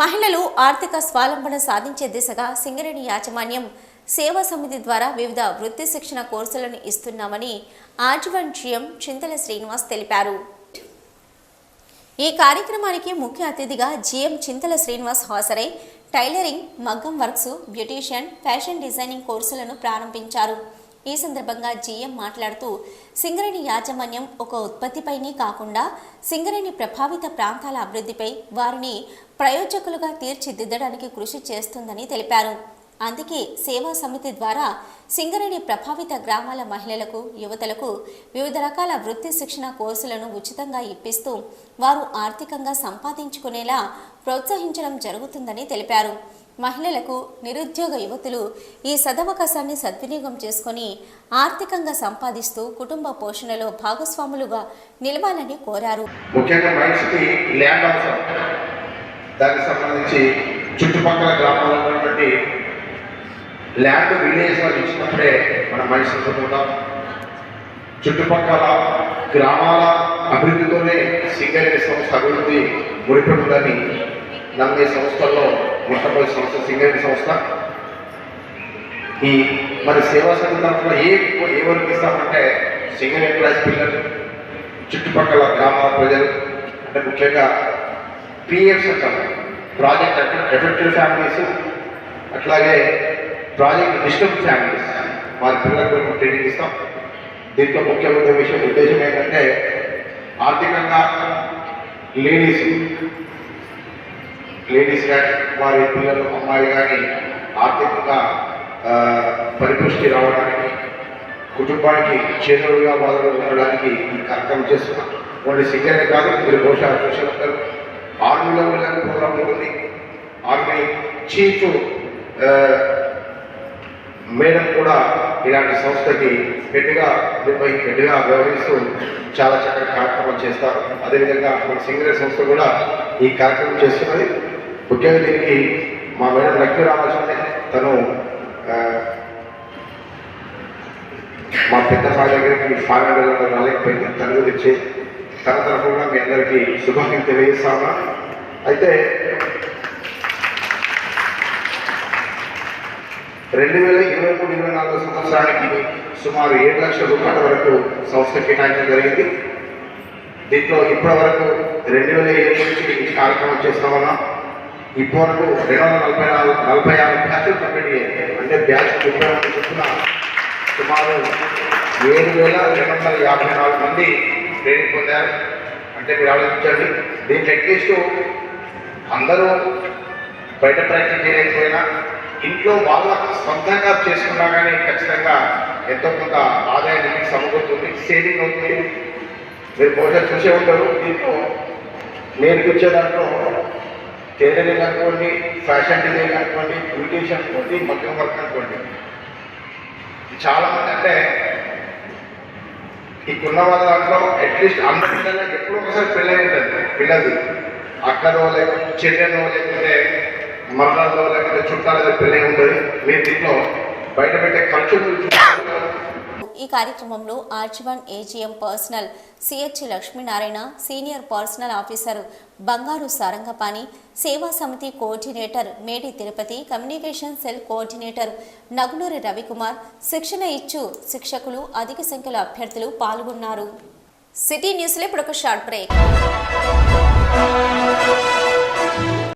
మహిళలు ఆర్థిక స్వావలంబన సాధించే దిశగా సింగరేణి యాజమాన్యం సేవా సమితి ద్వారా వివిధ వృత్తి శిక్షణ కోర్సులను ఇస్తున్నామని ఆజీవన్ జిఎం చింతల శ్రీనివాస్ తెలిపారు. ఈ కార్యక్రమానికి ముఖ్య అతిథిగా జిఎం చింతల శ్రీనివాస్ హాజరై టైలరింగ్ మగ్గం వర్క్స్ బ్యూటీషియన్ ఫ్యాషన్ డిజైనింగ్ కోర్సులను ప్రారంభించారు. ఈ సందర్భంగా జీఎం మాట్లాడుతూ సింగరేణి యాజమాన్యం ఒక ఉత్పత్తిపైనే కాకుండా సింగరేణి ప్రభావిత ప్రాంతాల అభివృద్ధిపై వారిని ప్రయోజకులుగా తీర్చిదిద్దడానికి కృషి చేస్తుందని తెలిపారు. అందుకే సేవా సమితి ద్వారా సింగరేణి ప్రభావిత గ్రామాల మహిళలకు యువతలకు వివిధ రకాల వృత్తి శిక్షణ కోర్సులను ఉచితంగా ఇప్పిస్తూ వారు ఆర్థికంగా సంపాదించుకునేలా ప్రోత్సహించడం జరుగుతుందని తెలిపారు. మహిళలకు నిరుద్యోగ యువతులు ఈ సదవకాశాన్ని సద్వినియోగం చేసుకొని ఆర్థికంగా సంపాదిస్తూ కుటుంబ పోషణలో భాగస్వాములుగా నిలవాలని కోరారు. ముఖ్యంగా ల్యాండ్ అవసరం దానికి సంబంధించి చుట్టుపక్కల గ్రామాల్లో ఉన్నటువంటి ల్యాండ్ విలేజ్ వాళ్ళు ఇచ్చినప్పుడే మన మనిషి పొందుతాం చుట్టుపక్కల గ్రామాల అభివృద్ధితోనే సింగరేణి సంస్థ అభివృద్ధి ముడిపడి ఉందని నమ్మే సంస్థల్లో మొట్టమొదటి సంస్థ సింగరేణి సంస్థ. ఈ మరి సేవా సంఘ ఏ ఏ వరకు ఇస్తామంటే సింగర్ ఎంప్లాయీస్ పిల్లలు చుట్టుపక్కల గ్రామాల ప్రజలు అంటే ముఖ్యంగా పిఎఫ్స్ అంటారు ప్రాజెక్ట్ ఎఫెక్టివ్ ఫ్యామిలీస్ అట్లాగే ప్రాజెక్ట్ డిస్టర్బ్ ఫ్యామిలీస్ వారి పిల్లలకు మేము ట్రైనింగ్ ఇస్తాం. దీంట్లో ముఖ్యమైన విషయం ఉద్దేశం ఏంటంటే ఆర్థికంగా లేడీస్ లేడీస్ కానీ వారి పిల్లలు అమ్మాయిలు కానీ ఆర్థికంగా పరిపుష్టి రావడానికి కుటుంబానికి చేతులుగా బాధలు ఉండడానికి ఈ కార్యక్రమం చేస్తున్నాం. కొన్ని సింగరే కాదు మీరు బహుశా చూసి ఉంటారు. ఆర్మీలో వెళ్ళాలని ప్రోగ్రామ్ ఉంటుంది. ఆర్మీ చీఫ్ మేడం కూడా ఇలాంటి సంస్థకి హెడ్గా నిర్వహి హెడ్గా వ్యవహరిస్తూ చాలా చక్కటి కార్యక్రమాలు చేస్తారు. అదేవిధంగా మన సింగరే సంస్థ కూడా ఈ కార్యక్రమం చేస్తున్నది. ముఖ్యంగా దీనికి మా మేడం లక్ష్మీ రామకృష్ణ తను మా పెద్ద మా దగ్గరికి ఫైవ్ హండ్రెడ్ రాలేకపోయింది. తన గురించి తన తరఫున మీ అందరికీ శుభాకాంక్షలు తెలియజేస్తామా అయితే రెండు వేల ఇరవై మూడు ఇరవై నాలుగు సంవత్సరానికి సుమారు ఏడు లక్షల రూపాయల వరకు సంస్థ కేటాయించడం జరిగింది. దీంట్లో ఇప్పటి వరకు రెండు వేల ఇరవై నుంచి ఈ కార్యక్రమం చేస్తా ఉన్నాం. ఇప్పటివరకు రెండు వందల నలభై నాలుగు నలభై ఆరు బ్యాచ్లు కంప్లీట్ అయ్యాయి. అంటే బ్యాచ్ ముప్పై మంది చొప్పున సుమారు ఏడు వేల రెండు వందల యాభై నాలుగు మంది ట్రైనింగ్ పొందారు. అంటే మీరు ఆలోచించండి దీంట్లో అట్లీస్ట్ అందరూ బయట ప్రయత్నం చేయలేకపోయినా ఇంట్లో వాళ్ళ సొంతంగా చేసుకున్నా కానీ ఖచ్చితంగా ఎంతో కొంత ఆదాయానికి సమకూరుతుంది సేవింగ్ అవుతుంది. మీరు బహుశా చూసే ఉంటారు దీంట్లో నేర్పించే దాంట్లో టైలరింగ్ అనుకోండి ఫ్యాషన్ డిజైన్ అనుకోండి బ్యూటీషియన్ అనుకోండి మగ్గం వర్క్ అనుకోండి. చాలామంది అంటే ఇప్పుడున్న వాళ్ళ దాంట్లో అట్లీస్ట్ అందరి పిల్లలకి ఎప్పుడో ఒకసారి పెళ్ళి ఉంటుంది పిల్లది అక్కడో లేకపోతే చెల్లెనో లేకపోతే మరణంలో లేకపోతే చుట్టాల పెళ్ళి ఉంటుంది. మీరు దీంట్లో బయట పెట్టే ఖర్చు ఈ కార్యక్రమంలో ఆర్చివన్ AGM personnel CH Lakshminarayana senior personnel officer Bangaru Sarangapani Seva Samiti coordinator Medi Tirupati communication cell coordinator Nagunuri Ravikumar శిక్షణ ఇచ్చు శిక్షకులు అధిక సంఖ్యలో అభ్యర్థులు పాల్గొన్నారు. సిటీ న్యూస్లో ఇప్పుడు ఒక షార్ట్ బ్రేక్.